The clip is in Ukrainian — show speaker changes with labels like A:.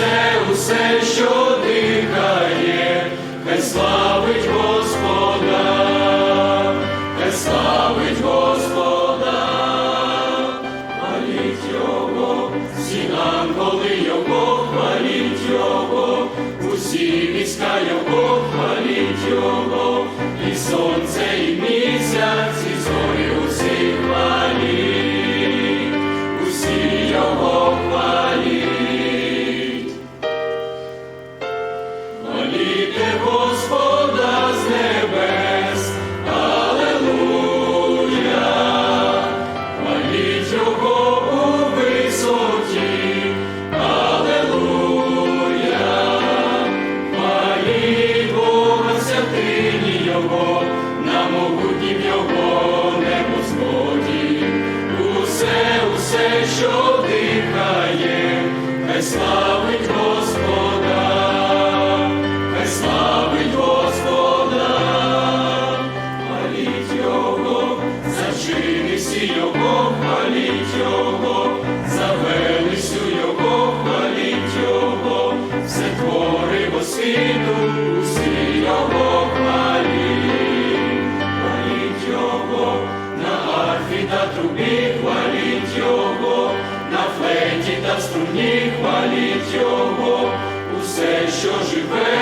A: усе, усе, що дихає, хай славить Господа, хай славить Господа, хваліть Його, всі анголи Його, хваліть Його, усі війська Його, хваліть Його, і сонце, і мір. Його у висоті, Алелуя, хваліть Бога святині Його, на могутнім Його небосводі, усе, усе, що дихає, славить Господа, на трубі, хваліть Його, на флейті та струні, хваліть Його, усе, що живе,